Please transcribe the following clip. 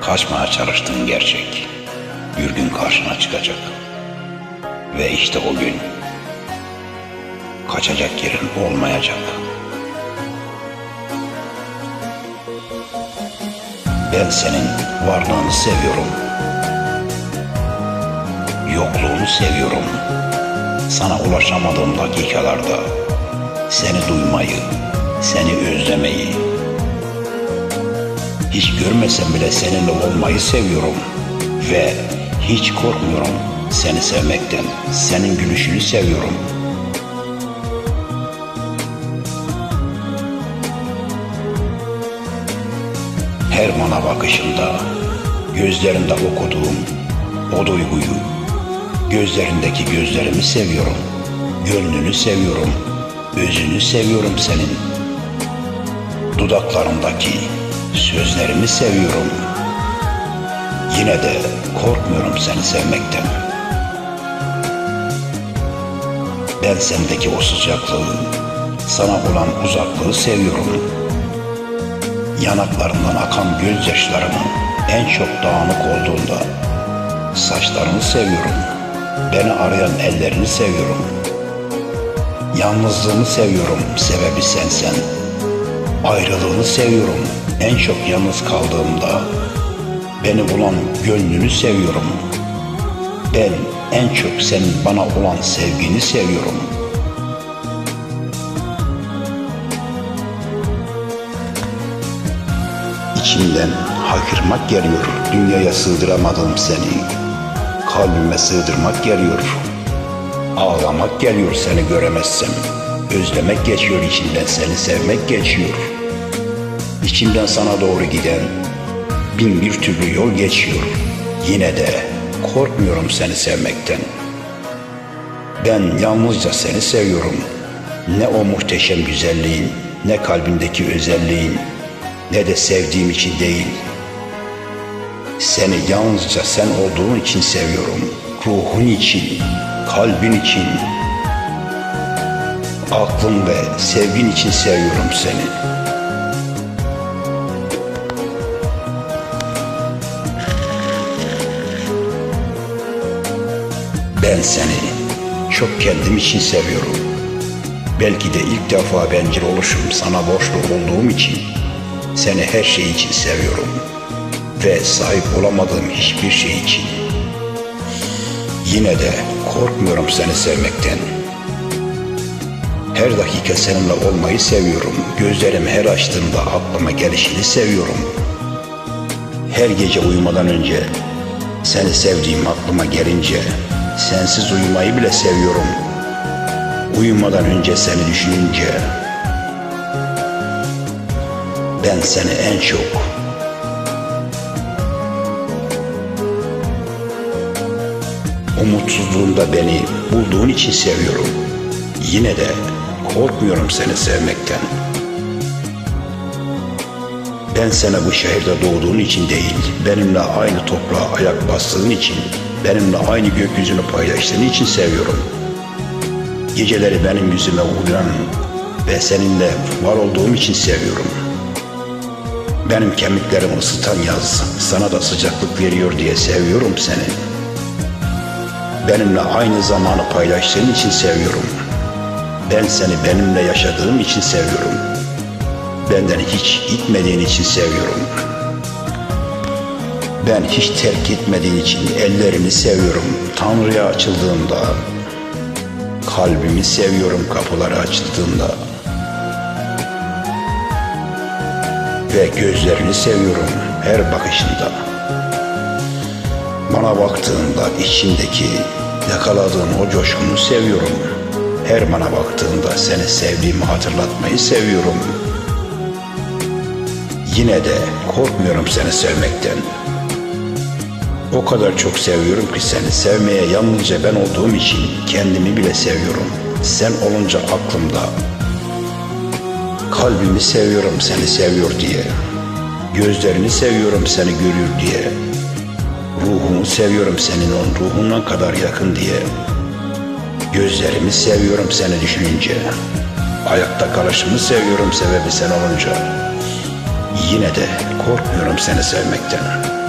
Kaçmaya çalıştığın gerçek bir gün karşına çıkacak. Ve işte o gün kaçacak yerin olmayacak. Ben senin varlığını seviyorum. Yokluğunu seviyorum. Sana ulaşamadığım dakikalarda seni duymayı, seni özlemeyi, hiç görmesem bile seninle olmayı seviyorum ve hiç korkmuyorum seni sevmekten. Senin gülüşünü seviyorum. Her bana bakışında, gözlerinde okuduğum o duyguyu, gözlerindeki gözlerimi seviyorum. Gönlünü seviyorum, özünü seviyorum senin. Dudaklarındaki sözlerimi seviyorum. Yine de korkmuyorum seni sevmekten. Ben sendeki o sıcaklığı, sana olan uzaklığı seviyorum. Yanaklarından akan gözyaşlarımın en çok dağınık olduğunda saçlarını seviyorum. Beni arayan ellerini seviyorum. Yalnızlığını seviyorum, sebebi sensen. Ayrılığını seviyorum, en çok yalnız kaldığımda. Beni bulan gönlünü seviyorum. Ben en çok senin bana olan sevgini seviyorum. İçimden haykırmak geliyor, dünyaya sığdıramadım seni. Kalbime sığdırmak geliyor, ağlamak geliyor seni göremezsem. Özlemek geçiyor içinden, seni sevmek geçiyor. İçimden sana doğru giden bin bir türlü yol geçiyor. Yine de korkmuyorum seni sevmekten. Ben yalnızca seni seviyorum. Ne o muhteşem güzelliğin, ne kalbindeki özelliğin, ne de sevdiğim için değil. Seni yalnızca sen olduğun için seviyorum. Ruhun için, kalbin için, aklın ve sevgin için seviyorum seni. Ben seni çok kendim için seviyorum. Belki de ilk defa bencil oluşum sana borçlu olduğum için seni her şey için seviyorum. Ve sahip olamadığım hiçbir şey için. Yine de korkmuyorum seni sevmekten. Her dakika seninle olmayı seviyorum. Gözlerim her açtığımda aklıma gelişini seviyorum. Her gece uyumadan önce seni sevdiğim aklıma gelince sensiz uyumayı bile seviyorum. Uyumadan önce seni düşününce ben seni en çok umutsuzluğunda beni bulduğun için seviyorum. Yine de korkmuyorum seni sevmekten. Ben sana bu şehirde doğduğun için değil, benimle aynı toprağa ayak bastığın için, benimle aynı gökyüzünü paylaştığın için seviyorum. Geceleri benim yüzüme uyan ve seninle var olduğum için seviyorum. Benim kemiklerimi ısıtan yaz sana da sıcaklık veriyor diye seviyorum seni. Benimle aynı zamanı paylaştığın için seviyorum. Ben seni benimle yaşadığım için seviyorum. Benden hiç gitmediğin için seviyorum. Ben hiç terk etmediğin için ellerini seviyorum. Tanrı'ya açıldığımda, kalbimi seviyorum kapıları açıldığında. Ve gözlerini seviyorum her bakışında. Bana baktığında içindeki yakaladığın o coşkunu seviyorum. Her bana baktığında seni sevdiğimi hatırlatmayı seviyorum. Yine de korkmuyorum seni sevmekten. O kadar çok seviyorum ki seni sevmeye yalnızca ben olduğum için kendimi bile seviyorum. Sen olunca aklımda. Kalbimi seviyorum seni seviyor diye. Gözlerini seviyorum seni görür diye. Ruhumu seviyorum senin on ruhundan kadar yakın diye. Gözlerimi seviyorum seni düşününce. Ayakta kalışımı seviyorum sebebi sen olunca. Yine de korkmuyorum seni sevmekten.